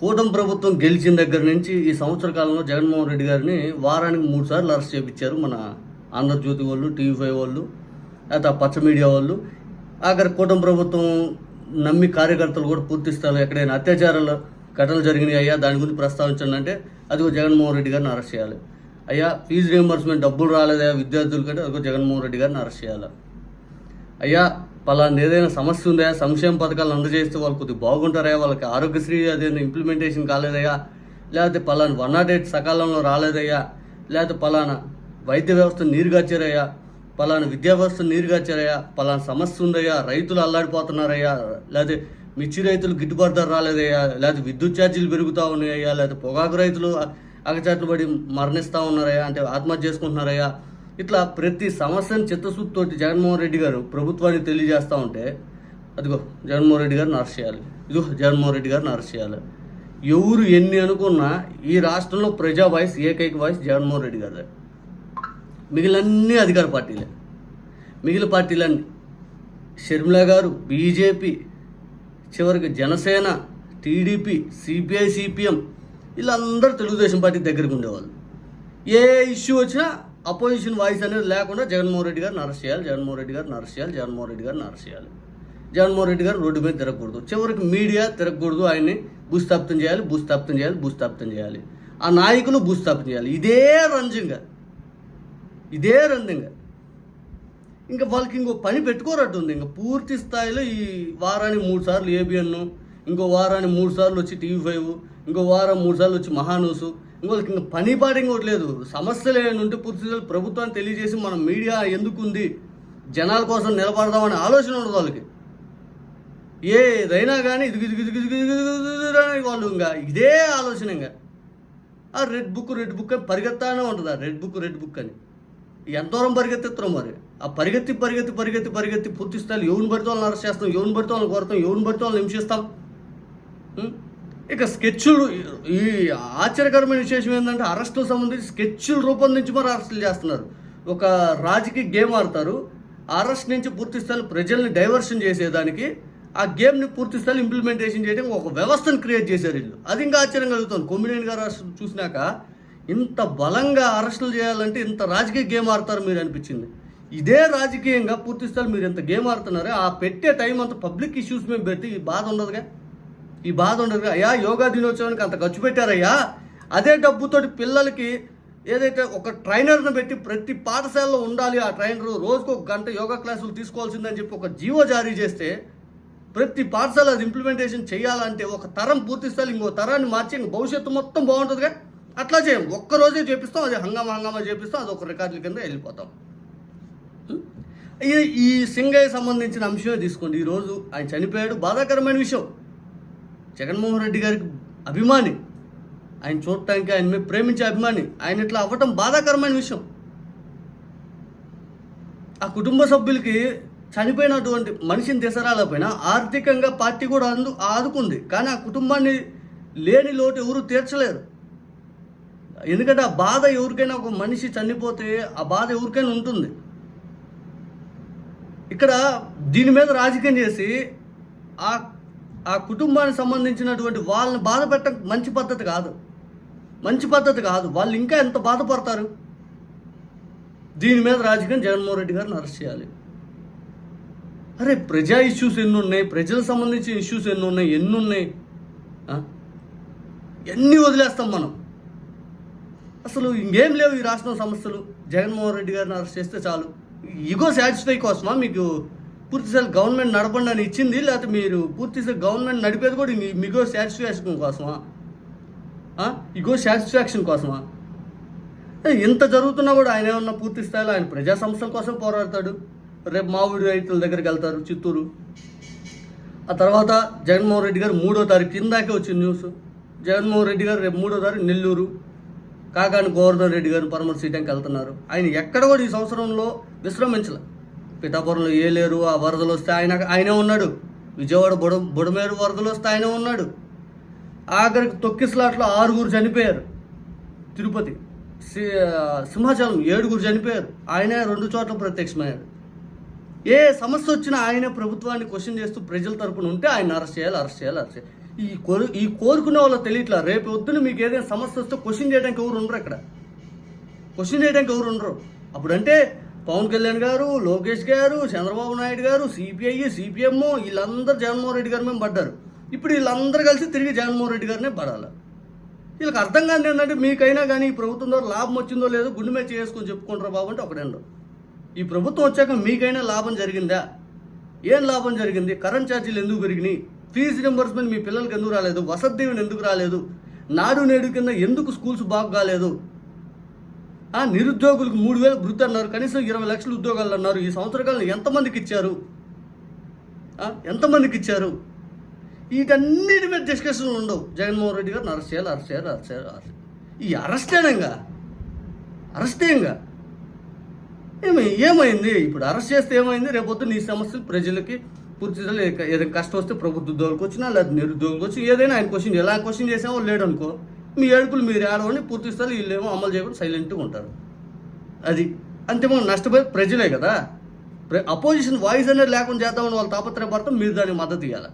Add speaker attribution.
Speaker 1: కూటమి ప్రభుత్వం గెలిచిన దగ్గర నుంచి ఈ సంవత్సర కాలంలో జగన్మోహన్ రెడ్డి గారిని వారానికి మూడు సార్లు అరెస్ట్ చేయించారు మన ఆంధ్రజ్యోతి వాళ్ళు టీవీ ఫైవ్ వాళ్ళు లేదా పచ్చ మీడియా వాళ్ళు. ఆఖరి కూటమి ప్రభుత్వం నమ్మి కార్యకర్తలు కూడా పూర్తి స్థాయిలో ఎక్కడైనా అత్యాచారాలు ఘటనలు జరిగినాయి అయ్యా దాని గురించి ప్రస్తావించండి అంటే అదిగో జగన్మోహన్ రెడ్డి గారిని అరెస్ట్ చేయాలి. అయ్యా ఫీజు రియంబర్స్మెంట్ డబ్బులు రాలేదా విద్యార్థుల కంటే అదిగో జగన్మోహన్ రెడ్డి గారిని అరెస్ట్ చేయాలి. అయ్యా పలానా ఏదైనా సమస్య ఉందా? సంక్షేమ పథకాలు అందజేస్తే వాళ్ళు కొద్దిగా బాగుంటారయ్యా వాళ్ళకి ఆరోగ్యశ్రీ అదేనా ఇంప్లిమెంటేషన్ కాలేదయ్యా? లేకపోతే పలానా వన్ నాట్ ఎయిట్ సకాలంలో రాలేదయ్యా? లేకపోతే పలానా వైద్య వ్యవస్థ నీరుగాచారయ్యా పలానా విద్యా వ్యవస్థ నీరుగాచారయ్యా పలానా సమస్య ఉందయ్యా? రైతులు అల్లాడిపోతున్నారయ్యా? లేకపోతే మిర్చి రైతులు గిట్టుబాటు ధర రాలేదయ్యా? లేకపోతే విద్యుత్ ఛార్జీలు పెరుగుతూ ఉన్నాయ్యా లేకపోతే పొగాకు రైతులు అగచాట్లు పడి మరణిస్తూ ఉన్నారయ్యా? అంటే ఆత్మహత్య చేసుకుంటున్నారయ్యా? ఇట్లా ప్రతి సమస్యను చిత్తశుద్ధితోటి జగన్మోహన్ రెడ్డి గారు ప్రభుత్వానికి తెలియజేస్తూ ఉంటే అదిగో జగన్మోహన్ రెడ్డి గారిని అరెస్ట్ చేయాలి. ఇదిగో జగన్మోహన్ రెడ్డి గారిని అరెస్ట్ చేయాలి. ఎవరు ఎన్ని అనుకున్నా ఈ రాష్ట్రంలో ప్రజా వాయిస్ ఏకైక వాయిస్ జగన్మోహన్ రెడ్డి గారు మిగిలినన్నీ అధికార పార్టీలే. మిగిలిన పార్టీలన్నీ షర్మిల గారు బీజేపీ చివరికి జనసేన టీడీపీ సిపిఐ సిపిఎం వీళ్ళందరూ తెలుగుదేశం పార్టీ దగ్గరికి ఉండేవాళ్ళు. ఏ ఇష్యూ వచ్చినా అపోజిషన్ వాయిస్ అనేది లేకుండా జగన్మోహన్ రెడ్డి గారిని అరెస్ట్ చేయాలి జగన్మోహన్ రెడ్డి గారిని అరెస్ట్ చేయాలి జగన్మోహన్ రెడ్డి గారిని అరెస్ట్ చేయాలి. జగన్మోహన్ రెడ్డి గారు రోడ్డు మీద తిరగకూడదు. చివరికి మీడియా తిరగకూడదు ఆయన్ని భూస్థాపితం చేయాలి భూస్థాపితం చేయాలి భూస్థాపితం చేయాలి. ఆ నాయకులు భూస్థాపితం చేయాలి. ఇదే రంజంగా. ఇదే రంజంగా. ఇంకా వాళ్ళకి ఇంకో పని పెట్టుకోరట్టు ఉంది. ఇంకా పూర్తి స్థాయిలో ఈ వారానికి మూడు సార్లు ఏబిఎన్ ఇంకో వారానికి మూడు సార్లు వచ్చి టీవీ ఫైవ్ ఇంకో వారం మూడు సార్లు వచ్చి మహానూసు వాళ్ళకి పని పాట ఇంకోటి లేదు. సమస్యలు నుండి ఉంటే పూర్తి ప్రభుత్వాన్ని తెలియజేసి మన మీడియా ఎందుకు ఉంది జనాల కోసం నిలబడదామనే ఆలోచన ఉండదు వాళ్ళకి. ఏదైనా కానీ ఇది ఇది ఇది ఇది ఇది వాళ్ళు ఇంకా ఇదే ఆలోచన ఇంకా. ఆ రెడ్ బుక్ రెడ్ బుక్ అని పరిగెత్తానే ఉంటుంది. ఆ రెడ్ బుక్ రెడ్ బుక్ అని. ఎంతవరం పరిగెత్తిస్తున్నాం పరిగెత్తిస్తాం మరి? ఆ పరిగెత్తి పరిగెత్తి పరిగెత్తి పరిగెత్తి పూర్తి స్థాయిలో ఎవరిని పడితే వాళ్ళని అరెస్ట్ చేస్తాం ఎవరిని పడితే వాళ్ళని కొడతాం ఎవరిని పడితే వాళ్ళని హింసిస్తాం? ఇక స్కెచ్లు ఈ ఆశ్చర్యకరమైన విశేషం ఏంటంటే అరెస్టు సంబంధించి స్కెచ్లు రూపొందించి మరి అరెస్టులు చేస్తున్నారు. ఒక రాజకీయ గేమ్ ఆడతారు. అరెస్ట్ నుంచి పూర్తి స్థాయిలో ప్రజల్ని డైవర్షన్ చేసేదానికి ఆ గేమ్ని పూర్తి స్థాయిలో ఇంప్లిమెంటేషన్ చేయడం ఒక వ్యవస్థను క్రియేట్ చేశారు వీళ్ళు. అది ఇంకా ఆశ్చర్యం కలుగుతుంది కొమ్మినేని గారు అరెస్ట్ చూసినాక ఇంత బలంగా అరెస్టులు చేయాలంటే ఇంత రాజకీయ గేమ్ ఆడతారు మీరు అనిపించింది. ఇదే రాజకీయంగా పూర్తి స్థాయిలో మీరు ఇంత గేమ్ ఆడుతున్నారే ఆ పెట్టే టైం అంత పబ్లిక్ ఇష్యూస్ మేము పెట్టి బాధ ఉండదుగా? ఈ బాధ ఉండదు అయ్యా యోగా దినోత్సవానికి అంత ఖర్చు పెట్టారయ్యా. అదే డబ్బుతోటి పిల్లలకి ఏదైతే ఒక ట్రైనర్ని పెట్టి ప్రతి పాఠశాలలో ఉండాలి ఆ ట్రైనర్ రోజుకు ఒక గంట యోగా క్లాసులు తీసుకోవాల్సిందని చెప్పి ఒక జీవో జారీ చేస్తే ప్రతి పాఠశాల అది ఇంప్లిమెంటేషన్ చేయాలంటే ఒక తరం పూర్తి స్థాయి ఇంకో తరాన్ని మార్చి ఇంక భవిష్యత్తు మొత్తం బాగుంటుందిగా అట్లా చేయం. ఒక్క రోజే చేపిస్తాం అది హంగామా హంగామా చేపిస్తాం అది ఒక రికార్డుల కింద వెళ్ళిపోతాం. ఈ సింగయ్య సంబంధించిన అంశమే తీసుకోండి. ఈరోజు ఆయన చనిపోయాడు. బాధాకరమైన విషయం. జగన్మోహన్ రెడ్డి గారికి అభిమాని ఆయన చూడటానికి ఆయన మీద ప్రేమించే అభిమాని ఆయన ఇట్లా అవ్వటం బాధాకరమైన విషయం. ఆ కుటుంబ సభ్యులకి చనిపోయినటువంటి మనిషిని దిశరాలపైన ఆర్థికంగా పార్టీ కూడా అందు ఆదుకుంది. కానీ ఆ కుటుంబాన్ని లేని లోటు ఎవరు తీర్చలేరు. ఎందుకంటే ఆ బాధ ఎవరికైనా ఒక మనిషి చనిపోతే ఆ బాధ ఎవరికైనా ఉంటుంది. ఇక్కడ దీని మీద రాజకీయం చేసి ఆ ఆ కుటుంబానికి సంబంధించినటువంటి వాళ్ళని బాధ పెట్టడం మంచి పద్ధతి కాదు. మంచి పద్ధతి కాదు. వాళ్ళు ఇంకా ఎంత బాధపడతారు? దీని మీద రాజకీయం జగన్మోహన్ రెడ్డి గారిని అరెస్ట్ చేయాలి. అరే ప్రజా ఇష్యూస్ ఎన్ని ఉన్నాయి ప్రజలకు సంబంధించిన ఇష్యూస్ ఎన్ని ఉన్నాయి ఎన్ని ఉన్నాయి ఎన్ని వదిలేస్తాం మనం? అసలు ఇంకేం లేవు ఈ రాష్ట్రం సమస్యలు. జగన్మోహన్ రెడ్డి గారిని అరెస్ట్ చేస్తే చాలు. ఇగో సాటిస్ఫై కోసమా మీకు పూర్తిస్థాయి గవర్నమెంట్ నడపండి అని ఇచ్చింది లేకపోతే మీరు పూర్తిస్థాయి గవర్నమెంట్ నడిపేది కూడా మీ- మీగో సాటిస్ఫాక్షన్ కోసమా? ఇగో సాటిస్ఫాక్షన్ కోసమా? ఎంత ఇంత జరుగుతున్నా కూడా ఆయన ఏమన్నా పూర్తి స్థాయిలో ఆయన ప్రజా సంస్థల కోసం పోరాడతాడు? రేపు మామిడి రైతుల దగ్గరికి వెళ్తారు చిత్తూరు. ఆ తర్వాత జగన్మోహన్ రెడ్డి గారు మూడో తారీఖు కిందాకే వచ్చింది న్యూస్ జగన్మోహన్ రెడ్డి గారు రేపు మూడో తారీఖు నెల్లూరు. కాకాని గోవర్ధన్ రెడ్డి గారు పరమశీటంకి వెళ్తున్నారు. ఆయన ఎక్కడ కూడా ఈ సంవత్సరంలో విశ్రమించలే. పిఠాపురంలో ఏ లేరు ఆ వరదలు వస్తే ఆయన ఆయనే ఉన్నాడు. విజయవాడ బుడ బుడమేరు వరదలు వస్తే ఆయనే ఉన్నాడు. ఆఖరికి తొక్కిస్లాట్లో ఆరుగురు చనిపోయారు. తిరుపతి సి- సింహాచలం ఏడుగురు చనిపోయారు. ఆయనే రెండు చోట్ల ప్రత్యక్షమయ్యాడు ఏ సమస్య వచ్చినా ఆయనే ప్రభుత్వాన్ని క్వశ్చన్ చేస్తూ ప్రజల తరపున ఉంటే ఆయన అరెస్ట్ చేయాలి అరెస్ట్ చేయాలి అరెస్ట్ చేయాలి. ఈ కోరు ఈ కోరుకునే వాళ్ళు తెలియట్లా? రేపు వద్దున మీకు ఏదైనా సమస్య వస్తే క్వశ్చన్ చేయడానికి ఎవరు ఉండరు అక్కడ. క్వశ్చన్ చేయడానికి ఎవరు ఉండరు. అప్పుడంటే పవన్ కళ్యాణ్ గారు లోకేష్ గారు చంద్రబాబు నాయుడు గారు సిపిఐ సిపిఎం వీళ్ళందరూ జగన్మోహన్ రెడ్డి గారి మీద పడ్డారు. ఇప్పుడు వీళ్ళందరూ కలిసి తిరిగి జగన్మోహన్ రెడ్డి గారినే పడాలి? వీళ్ళకి అర్థం కాదు ఏంటంటే మీకైనా కానీ ఈ ప్రభుత్వం ద్వారా లాభం వచ్చిందో లేదో గుండె మీద చేసుకొని చెప్పుకుంటారు బాబు అంటే ఒకటేండు ఈ ప్రభుత్వం వచ్చాక మీకైనా లాభం జరిగిందా? ఏం లాభం జరిగింది? కరెంట్ ఛార్జీలు ఎందుకు పెరిగినాయి? ఫీజు రింబర్స్మెంట్ మీ పిల్లలకి ఎందుకు రాలేదు? వసతి దీవెన ఎందుకు రాలేదు? నాడు నేడు కింద ఎందుకు స్కూల్స్ బాగా కాలేదు? నిరుద్యోగులకు మూడు వేలు వృద్ధి అన్నారు. కనీసం ఇరవై లక్షల ఉద్యోగాలు అన్నారు. ఈ సంవత్సరకాలం ఎంతమందికి ఇచ్చారు? ఎంతమందికి ఇచ్చారు? వీటన్నిటి మీద డిస్కషన్లు ఉండవు. జగన్మోహన్ రెడ్డి గారిని అరెస్ట్ చేయాలి అరెస్ట్ చేయాలి అరెస్ట్ చేయాలి అరెస్ట్ ఈ అరెస్టేనంగా అరెస్టేంగా ఏమి ఏమైంది? ఇప్పుడు అరెస్ట్ చేస్తే ఏమైంది? రేపొద్దు నీ సమస్యలు ప్రజలకి పూర్తిగా లేక ఏదైనా కష్టం వస్తే ప్రభుత్వ ఉద్యోగులకు వచ్చినా లేదా నిరుద్యోగులకు వచ్చి ఏదైనా ఆయన క్వశ్చన్ ఎలా క్వశ్చన్ చేసామో లేడనుకో. అనుకో మీ ఏడుపులు మీరు ఏడవని పూర్తి స్థాయి వీళ్ళేమో అమలు చేయకుండా సైలెంట్గా ఉంటారు. అది అంతిమంగా నష్టపోయి ప్రజలే కదా. అపోజిషన్ వాయిస్ అనేది లేకుండా చేద్దామని వాళ్ళు తాపత్రయపడతాం మీరు దానికి మద్దతు ఇవ్వాలి